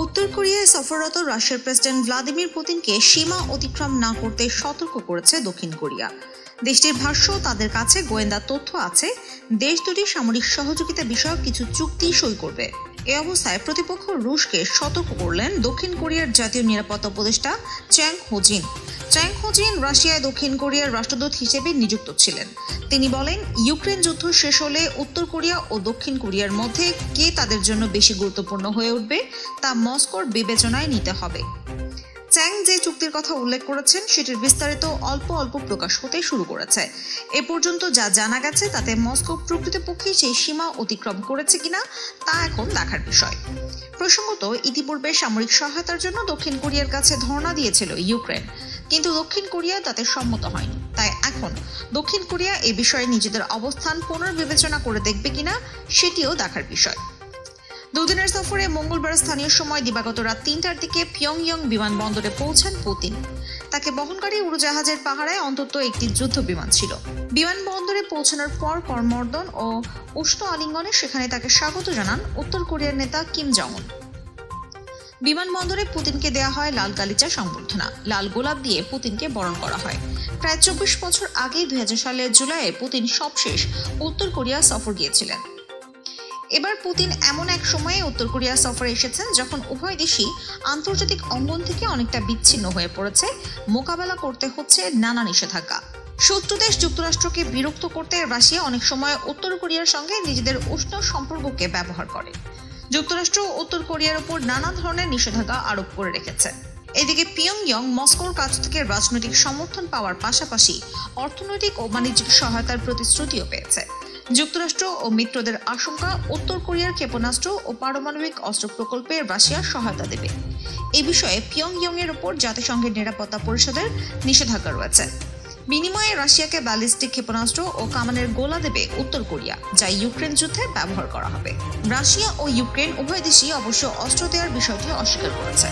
উত্তর কোরিয়ায় সফররত রাশিয়ার প্রেসিডেন্ট ভ্লাদিমির পুতিনকে সীমা অতিক্রম না করতে সতর্ক করেছে দক্ষিণ কোরিয়া। দেশটির ভাষ্য, তাদের কাছে গোয়েন্দা তথ্য আছে, দেশ দুটি সামরিক সহযোগিতা বিষয়ক কিছু চুক্তি সই করবে। এ অবস্থায় প্রতিপক্ষ রুশকে সতর্ক করলেন দক্ষিণ কোরিয়ার জাতীয় নিরাপত্তা উপদেষ্টা চ্যাং হোজিন। চ্যাং হোজিন রাশিয়ায় দক্ষিণ কোরিয়ার রাষ্ট্রদূত হিসেবে নিযুক্ত ছিলেন। তিনি বলেন, ইউক্রেন যুদ্ধ শেষ হলে উত্তর কোরিয়া ও দক্ষিণ কোরিয়ার মধ্যে কে তাদের জন্য বেশি গুরুত্বপূর্ণ হয়ে উঠবে, তা মস্কোর বিবেচনায় নিতে হবে। চ্যাং যে চুক্তির কথা উল্লেখ করেছেন, সেটির বিস্তারিত অল্প অল্প প্রকাশ হতে শুরু করেছে। এ পর্যন্ত যা জানা গেছে, তাতে মস্কো প্রকৃতপক্ষে সেই সীমা অতিক্রম করেছে কিনা, তা এখন দেখার বিষয়। প্রসঙ্গত, ইতিপূর্বে সামরিক সহায়তার জন্য দক্ষিণ কোরিয়ার কাছে ধর্ণা দিয়েছিল ইউক্রেন। কিন্তু দক্ষিণ কোরিয়া তাতে সম্মত হয়নি। তাই এখন দক্ষিণ কোরিয়া এ বিষয়ে নিজেদের অবস্থান পুনর্বিবেচনা করে দেখবে কিনা, সেটিও দেখার বিষয়। দুদিনের সফরে মঙ্গলবার স্থানীয় সময় দিবাগত রাত তিনটার দিকে পিয়ংইয়ং বিমানবন্দরে পৌঁছান পুতিন। তাকে বহনকারী উড়োজাহাজের পাহারায় অন্তত একটি যুদ্ধ বিমান ছিল। বিমানবন্দরে পৌঁছানোর পর কর্মর্দন ও উষ্ণ আলিঙ্গনে সেখানে তাকে স্বাগত জানান উত্তর কোরিয়ার নেতা কিম জং বিমানবন্দরে পুতিনকে দেয়া হয় লাল গালিচা সংবর্ধনা। লাল গোলাপ দিয়ে পুতিনকে বরণ করা হয়। প্রায় চব্বিশ বছর আগে দুই সালের জুলাইয়ে পুতিন সবশেষ উত্তর কোরিয়া সফর গিয়েছিলেন। এবার পুতিন এমন এক সময়ে উত্তর কোরিয়া সফরে এসেছেন যখন উভয় দেশই আন্তর্জাতিক অঙ্গন থেকে অনেকটা বিচ্ছিন্ন হয়ে পড়েছে। মোকাবেলা করতে হচ্ছে নানা নিষেধাজ্ঞা। শত্রু দেশ যুক্তরাষ্ট্রকে বিরক্ত করতে রাশিয়া অনেক সময় উত্তর কোরিয়ার সঙ্গে নিজেদের উষ্ণ সম্পর্ককে ব্যবহার করে। যুক্তরাষ্ট্র উত্তর কোরিয়ার উপর নানা ধরনের নিষেধাজ্ঞা আরোপ করে রেখেছে। এদিকে পিয়ংইয়ং মস্কোর কাছ থেকে রাজনৈতিক সমর্থন পাওয়ার পাশাপাশি অর্থনৈতিক ও বাণিজ্যিক সহায়তার প্রতিশ্রুতিও পেয়েছে। যুক্তরাষ্ট্র ও মিত্রদের আশঙ্কা, উত্তর কোরিয়ার ক্ষেপণাস্ত্র ও পারমাণবিক অস্ত্র প্রকল্পে রাশিয়া সহায়তা দেবে। এ বিষয়ে পিয়ংইয়ং এর উপর জাতিসংঘের নিরাপত্তা পরিষদের নিষেধাজ্ঞা রয়েছে। বিনিময়ে রাশিয়াকে ব্যালিস্টিক ক্ষেপণাস্ত্র ও কামানের গোলা দেবে উত্তর কোরিয়া, যা ইউক্রেন যুদ্ধে ব্যবহার করা হবে। রাশিয়া ও ইউক্রেন উভয় দেশই অবশ্য অস্ত্র দেওয়ার বিষয়টি অস্বীকার করেছে।